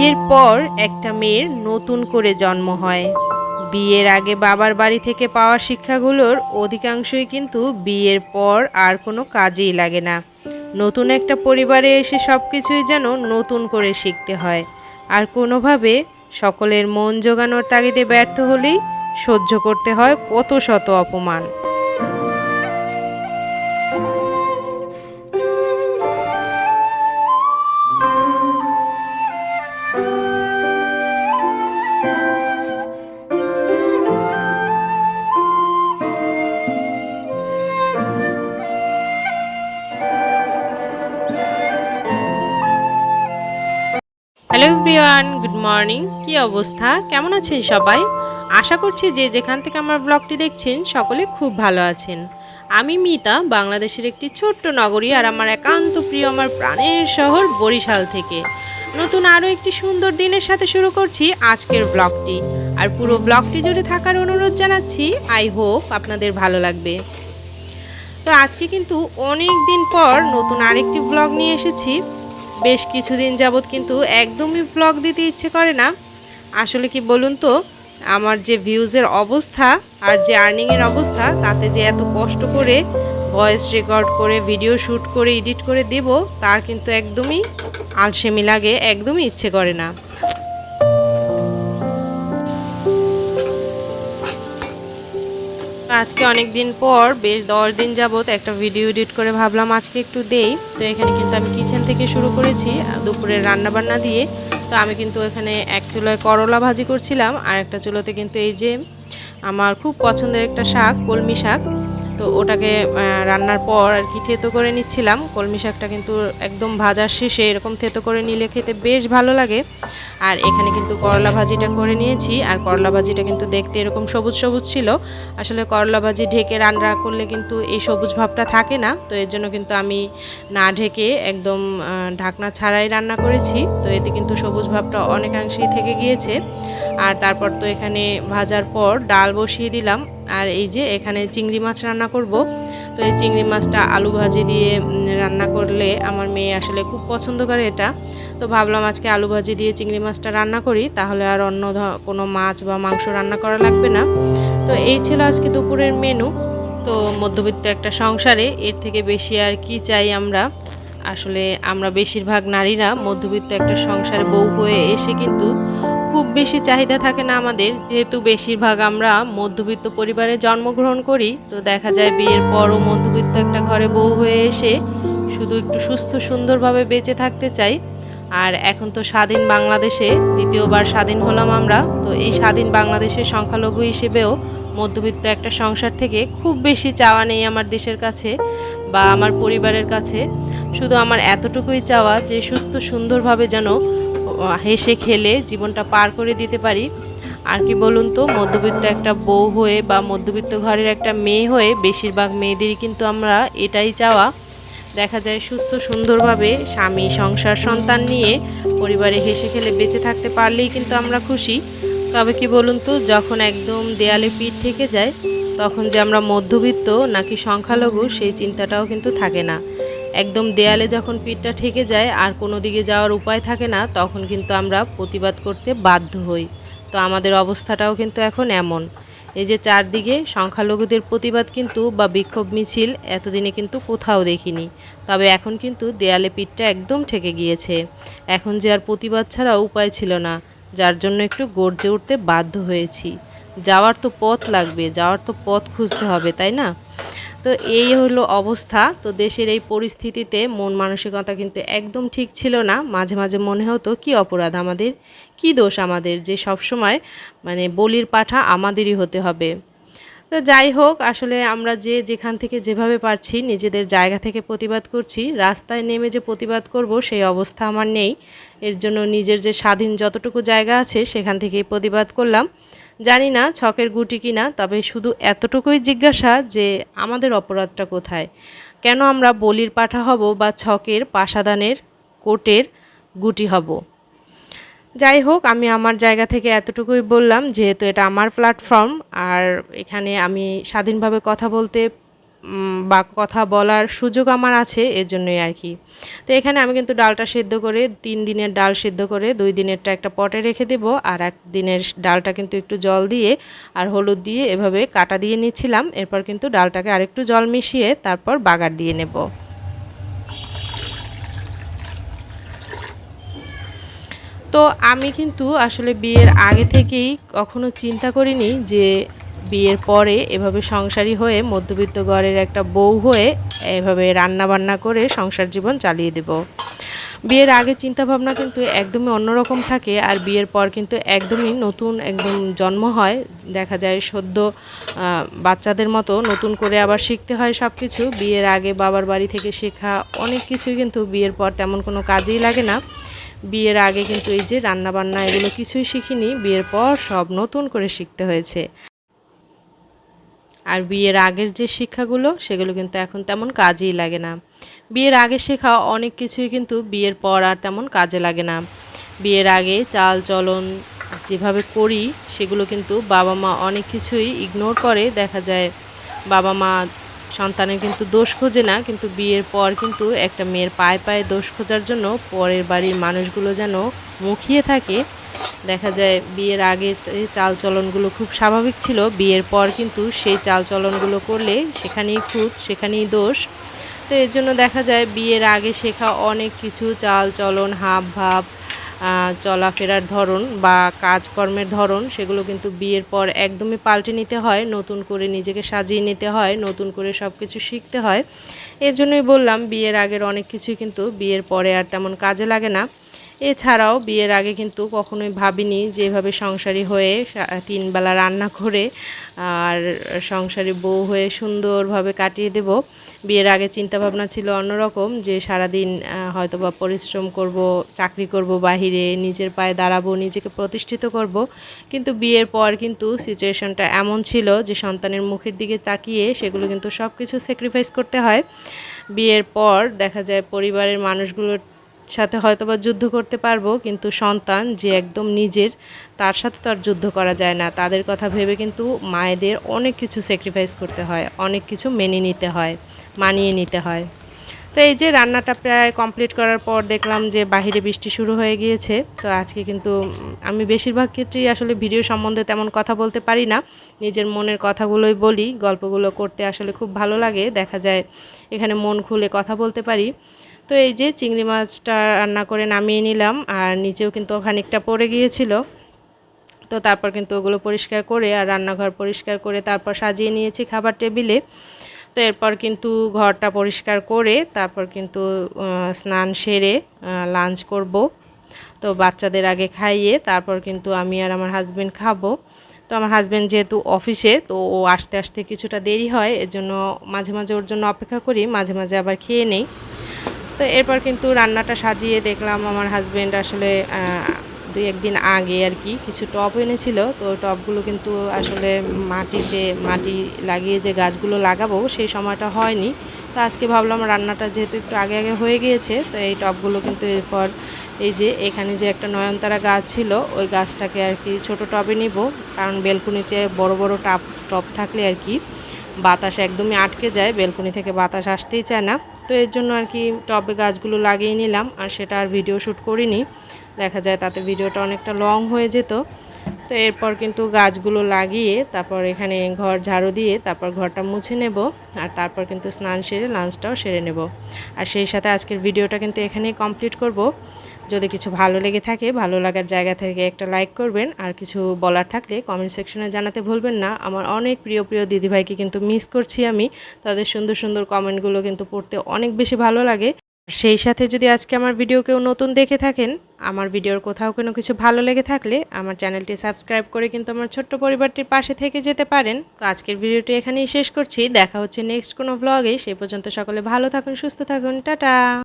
বিয়ের পর একটা মেয়ের নতুন করে জন্ম হয়। বিয়ের আগে বাবার বাড়ি থেকে পাওয়া শিক্ষাগুলোর অধিকাংশই কিন্তু বিয়ের পর আর কোনো কাজেই লাগে না। নতুন একটা পরিবারে এসে সব কিছুই যেন নতুন করে শিখতে হয়। আর কোনোভাবে সকলের মন জোগানোর তাগিদে ব্যর্থ হলেই সহ্য করতে হয় কত শত অপমান। এভরিওয়ান গুড মর্নিং কি অবস্থা? কেমন আছেন সবাই? আশা করছি যে যেখান থেকে আমার ব্লগটি দেখছেন, সকলে খুব ভালো আছেন। আমি মিতা, বাংলাদেশের একটি ছোট্ট নগরী আর আমার একান্ত প্রিয় আমার প্রাণের শহর বরিশাল থেকে। নতুন আরও একটি সুন্দর দিনের সাথে শুরু করছি আজকের ব্লগটি আর পুরো ব্লগটি জুড়ে থাকার অনুরোধ জানাচ্ছি আই হোপ আপনাদের ভালো লাগবে। তো আজকে কিন্তু অনেক দিন পর নতুন আরেকটি ব্লগ নিয়ে এসেছি। বেশ কিছুদিন যাবৎ কিন্তু একদমই ব্লগ দিতে ইচ্ছে করে না। আসলে কি বলুন তো, আমার যে ভিউজের অবস্থা আর যে আর্নিংয়ের অবস্থা, তাতে যে এত কষ্ট করে ভয়েস রেকর্ড করে ভিডিও শ্যুট করে এডিট করে দেব, তার কিন্তু একদমই আলসেমি লাগে, একদমই ইচ্ছে করে না। আজকে অনেক দিন পর, বেশ দশ দিন যাবত একটা ভিডিও এডিট করে ভাবলাম আজকে একটু দেই। তো এখানে কিন্তু আমি কিচেন থেকে শুরু করেছি দুপুরের রান্না বান্না দিয়ে। তো আমি কিন্তু এখানে এক চুলোয় করলা ভাজি করছিলাম, আর একটা চুলোতে কিন্তু এই যে আমার খুব পছন্দের একটা শাক, কলমি শাক। তো ওটাকে রান্নার পর আর কি থেতো করে নিচ্ছিলাম। কলমি শাকটা কিন্তু একদম ভাজার শেষে এরকম থেতো করে নিলে খেতে বেশ ভালো লাগে। আর এখানে কিন্তু করলা ভাজিটা করে নিয়েছি। আর করলা ভাজিটা কিন্তু দেখতে এরকম সবুজ সবুজ ছিল। আসলে করলা ভাজি ঢেকে রান্না করলে কিন্তু এই সবুজ ভাবটা থাকে না। তো এর জন্য কিন্তু আমি না ঢেকে একদম ঢাকনা ছাড়াই রান্না করেছি। তো এতে কিন্তু সবুজ ভাবটা অনেকাংশেই থেকে গিয়েছে। আর তারপর তো এখানে ভাজার পর ডাল বসিয়ে দিলাম। আর এই যে এখানে চিংড়ি মাছ রান্না করব। তো এই চিংড়ি মাছটা আলু ভাজি দিয়ে রান্না করলে আমার মেয়ে আসলে খুব পছন্দ করে এটা। তো ভাবলাম আজকে আলু ভাজি দিয়ে চিংড়ি মাছটা রান্না করি, তাহলে আর অন্য কোনো মাছ বা মাংস রান্না করা লাগবে না। তো এই ছিল আজকে দুপুরের মেনু। তো মধ্যবিত্ত একটা সংসারে, এর থেকে বেশি আর কি চাই আমরা? আসলে আমরা বেশিরভাগ নারীরা মধ্যবিত্ত একটা সংসারে বউ হয়ে এসে কিন্তু বেশি চাহিদা থাকে না আমাদের। যেহেতু বেশিরভাগ আমরা মধ্যবিত্ত পরিবারে জন্মগ্রহণ করি, তো দেখা যায় বিয়ের পরও মধ্যবিত্ত একটা ঘরে বউ হয়ে এসে শুধু একটু সুস্থ সুন্দরভাবে বেঁচে থাকতে চাই। আর এখন তো স্বাধীন বাংলাদেশে দ্বিতীয়বার স্বাধীন হলাম আমরা, তো এই স্বাধীন বাংলাদেশের সংখ্যালঘু হিসেবেও মধ্যবিত্ত একটা সংসার থেকে খুব বেশি চাওয়া নেই আমার দেশের কাছে বা আমার পরিবারের কাছে। শুধু আমার এতটুকুই চাওয়া যে সুস্থ সুন্দরভাবে যেন হেসে খেলে জীবনটা পার করে দিতে পারি। আর কি বলুন তো, মধ্যবিত্ত একটা বউ হয়ে বা মধ্যবিত্ত ঘরের একটা মেয়ে হয়ে বেশিরভাগ মেয়েদেরই কিন্তু আমরা এটাই চাওয়া। দেখা যায় সুস্থ, সুন্দরভাবে স্বামী, সংসার, সন্তান নিয়ে পরিবারে হেসে খেলে বেঁচে থাকতে পারলেই কিন্তু আমরা খুশি। তবে কি বলুন তো, যখন একদম দেয়ালে পিঠ থেকে যায়, তখন যে আমরা মধ্যবিত্ত নাকি সংখ্যালঘু, সেই চিন্তাটাও কিন্তু থাকে না। একদম দেয়ালে যখন পিঠটা ঠেকে যায় আর কোনো দিকে যাওয়ার উপায় থাকে না, তখন কিন্তু আমরা প্রতিবাদ করতে বাধ্য হই। তো আমাদের অবস্থাটাও কিন্তু এখন এমন। এই যে চারদিকে সংখ্যালঘুদের প্রতিবাদ কিন্তু বা বিক্ষোভ মিছিল এতদিনে কিন্তু কোথাও দেখিনি। তবে এখন কিন্তু দেয়ালে পিঠটা একদম ঠেকে গিয়েছে। এখন যে আর প্রতিবাদ ছাড়া উপায় ছিল না, যার জন্য একটু গর্জে উঠতে বাধ্য হয়েছি। যাওয়ার তো পথ লাগবে, যাওয়ার তো পথ খুঁজতে হবে, তাই না? তো এই হলো অবস্থা। তো দেশের এই পরিস্থিতিতে মন মানসিকতা কিন্তু একদম ঠিক ছিল না। মাঝে মাঝে মনে হতো, কি অপরাধ আমাদের? কি দোষ আমাদের যে সব সময় মানে বলির পাঠা আমাদেরই হতে হবে? তো যাই হোক, আসলে আমরা যে যেখান থেকে যেভাবে পারছি, নিজেদের জায়গা থেকে প্রতিবাদ করছি। রাস্তায় নেমে যে প্রতিবাদ করব, সেই অবস্থা আমার নেই। এর জন্য নিজের যে স্বাধীন যতটুকু জায়গা আছে, সেখান থেকেই প্রতিবাদ করলাম। জানি না ছকের গুটি কিনা তবে শুধু এতটুকুই জিজ্ঞাসা যে আমাদের অপরাধটা কোথায়। কেন আমরা বলির পাঠা হব বা ছকের পাশাদানের কোটের গুটি হব? যাই হোক, আমি আমার জায়গা থেকে এতটুকুই বললাম, যেহেতু এটা আমার প্ল্যাটফর্ম আর এখানে আমি স্বাধীনভাবে কথা বলতে বা কথা বলার সুযোগ আমার আছে, এর জন্যই আর কি। তো এখানে আমি কিন্তু ডালটা সেদ্ধ করে, তিন দিনের ডাল সেদ্ধ করে, দুই দিনেরটা একটা পটে রেখে দেব, আর এক দিনের ডালটা কিন্তু একটু জল দিয়ে আর হলুদ দিয়ে এভাবে কাটা দিয়ে নিচ্ছিলাম। এরপর কিন্তু ডালটাকে আরেকটু জল মিশিয়ে তারপর বাগার দিয়ে নেব। তো আমি কিন্তু আসলে বিয়ের আগে থেকেই কখনো চিন্তা করিনি যে বিয়ের পরে এভাবে সংসারী হয়ে মধ্যবিত্ত ঘরের একটা বউ হয়ে এভাবে রান্না বান্না করে সংসার জীবন চালিয়ে দেব। বিয়ের আগে চিন্তা ভাবনা কিন্তু একদমই অন্যরকম থাকে আর বিয়ের পর কিন্তু একদমই নতুন একদম জন্ম হয়। দেখা যায় সদ্য বাচ্চাদের মতো নতুন করে আবার শিখতে হয় সব কিছু বিয়ের আগে বাবার বাড়ি থেকে শেখা অনেক কিছুই কিন্তু বিয়ের পর তেমন কোনো কাজেই লাগে না। বিয়ের আগে কিন্তু এই যে রান্নাবান্না এগুলো কিছুই শিখিনি, বিয়ের পর সব নতুন করে শিখতে হয়েছে। আর বিয়ের আগের যে শিক্ষাগুলো, সেগুলো কিন্তু এখন তেমন কাজেই লাগে না। বিয়ের আগে শেখা অনেক কিছুই কিন্তু বিয়ের পর আর তেমন কাজে লাগে না। বিয়ের আগে চাল চলন যেভাবে করি, সেগুলো কিন্তু বাবা মা অনেক কিছুই ইগনোর করে, দেখা যায়। বাবা মা সন্তানের কিন্তু দোষ খোঁজে না, কিন্তু বিয়ের পর কিন্তু একটা মেয়ের পায়ে পায়ে দোষ খোঁজার জন্য পরের বাড়ির মানুষগুলো যেন মুখিয়ে থাকে। দেখা যায় বিয়ের আগে চাল চলনগুলো খুব স্বাভাবিক ছিল, বিয়ের পর কিন্তু সেই চাল চলনগুলো করলে সেখানেই খুঁত, সেখানেই দোষ। তো এর জন্য দেখা যায় বিয়ের আগে শেখা অনেক কিছু চাল চলন হাব ভাব চলাফেরার ধরন বা কাজকর্মের ধরন, সেগুলো কিন্তু বিয়ের পর একদমই পাল্টে নিতে হয়, নতুন করে নিজেকে সাজিয়ে নিতে হয়, নতুন করে সব কিছু শিখতে হয়। এর জন্যই বললাম, বিয়ের আগের অনেক কিছুই কিন্তু বিয়ের পরে আর তেমন কাজে লাগে না। এছাড়াও বিয়ের আগে কিন্তু কখনোই ভাবিনি যে এভাবে সংসারী হয়ে তিনবেলা রান্না করে আর সংসারী বউ হয়ে সুন্দরভাবে কাটিয়ে দেব। বিয়ের আগে চিন্তা ভাবনা ছিল অন্যরকম যে সারাদিন হয়তো বা পরিশ্রম করব, চাকরি করব বাহিরে, নিজের পায়ে দাঁড়াবো, নিজেকে প্রতিষ্ঠিত করব। কিন্তু বিয়ের পর কিন্তু সিচুয়েশনটা এমন ছিল যে সন্তানের মুখের দিকে তাকিয়ে সেগুলো কিন্তু সব কিছু স্যাক্রিফাইস করতে হয়। বিয়ের পর দেখা যায় পরিবারের মানুষগুলোর সাথে হয়তো বা যুদ্ধ করতে পারব, কিন্তু সন্তান যে একদম নিজের, তার সাথে তো আর যুদ্ধ করা যায় না। তাদের কথা ভেবে কিন্তু মায়েদের অনেক কিছু স্যাক্রিফাইস করতে হয়, অনেক কিছু মেনে নিতে হয়, মানিয়ে নিতে হয়। তো এই যে রান্নাটা প্রায় কমপ্লিট করার পর দেখলাম যে বাহিরে বৃষ্টি শুরু হয়ে গিয়েছে, তো আজকে কিন্তু আমি বেশিরভাগ ক্ষেত্রেই আসলে ভিডিও সম্বন্ধে তেমন কথা বলতে পারি না। নিজের মনের কথাগুলোই বলি, গল্পগুলো করতে আসলে খুব ভালো লাগে, দেখা যায় এখানে মন খুলে কথা বলতে পারি। তো এই যে চিংড়ি মাছটা রান্না করে নামিয়ে নিলাম, আর নিচেও কিন্তু খানিকটা পড়ে গিয়েছিল। তো তারপর কিন্তু ওগুলো পরিষ্কার করে আর রান্নাঘর পরিষ্কার করে তারপর সাজিয়ে নিয়েছি খাবার টেবিলে। তো এরপর কিন্তু ঘরটা পরিষ্কার করে তারপর কিন্তু স্নান সেরে লাঞ্চ করব। তো বাচ্চাদের আগে খাইয়ে তারপর কিন্তু আমি আর আমার হাজবেন্ড খাব। তো আমার হাজব্যান্ড যেহেতু অফিসে তো ও আসতে আসতে কিছুটা দেরি হয় এর জন্য মাঝে মাঝে ওর জন্য অপেক্ষা করি, মাঝে মাঝে আবার খেয়ে নেই। তো এরপর কিন্তু রান্নাটা সাজিয়ে দেখলাম আমার হাজব্যান্ড আসলে দুই একদিন আগে আর কি কিছু টব এনেছিল। তো ওই টবগুলো কিন্তু আসলে মাটিতে মাটি লাগিয়ে যে গাছগুলো লাগাবো সেই সময়টা হয়নি। তো আজকে ভাবলাম রান্নাটা যেহেতু একটু আগে আগে হয়ে গিয়েছে, তো এই টবগুলো কিন্তু এরপর এই যে এখানে যে একটা নয়নতারা গাছ ছিল, ওই গাছটাকে আর কি ছোটো টবে নিব। কারণ বেলকুনিতে বড় বড় টাব টব থাকলে আর কি বাতাস একদমই আটকে যায়, বেলকুনি থেকে বাতাস আসতেই চায় না। তো এর জন্য আর কি টবে গাছগুলো লাগিয়ে নিলাম। আর সেটা আর ভিডিও শ্যুট করিনি। দেখা যায় তাতে ভিডিওটা অনেকটা লং হয়ে যেত। তো এরপর কিন্তু গাছগুলো লাগিয়ে তারপর এখানে ঘর ঝাড়ু দিয়ে তারপর ঘরটা মুছে নেব আর তারপর কিন্তু স্নান সেরে লাঞ্চটাও সেরে নেব। আর সেই সাথে আজকের ভিডিওটা কিন্তু এখানেই কমপ্লিট করব। যদি কিছু ভালো লেগে থাকে, ভালো লাগার জায়গা থেকে একটা লাইক করবেন। আর কিছু বলার থাকলে কমেন্ট সেকশনে জানাতে ভুলবেন না। আমার অনেক প্রিয় প্রিয় দিদিভাইকে কিন্তু মিস করছি আমি। তাদের সুন্দর সুন্দর কমেন্টগুলো কিন্তু পড়তে অনেক বেশি ভালো লাগে। সেই সাথে যদি আজকে আমার ভিডিও কেউ নতুন দেখে থাকেন, আমার ভিডিওর কোথাও কোনো কিছু ভালো লেগে থাকলে আমার চ্যানেলটি সাবস্ক্রাইব করে কিন্তু আমার ছোট্ট পরিবারটির পাশে থেকে যেতে পারেন। তো আজকের ভিডিওটি এখানেই শেষ করছি। দেখা হচ্ছে নেক্সট কোনো ব্লগে সেই পর্যন্ত সকলে ভালো থাকুন, সুস্থ থাকুন। টাটা!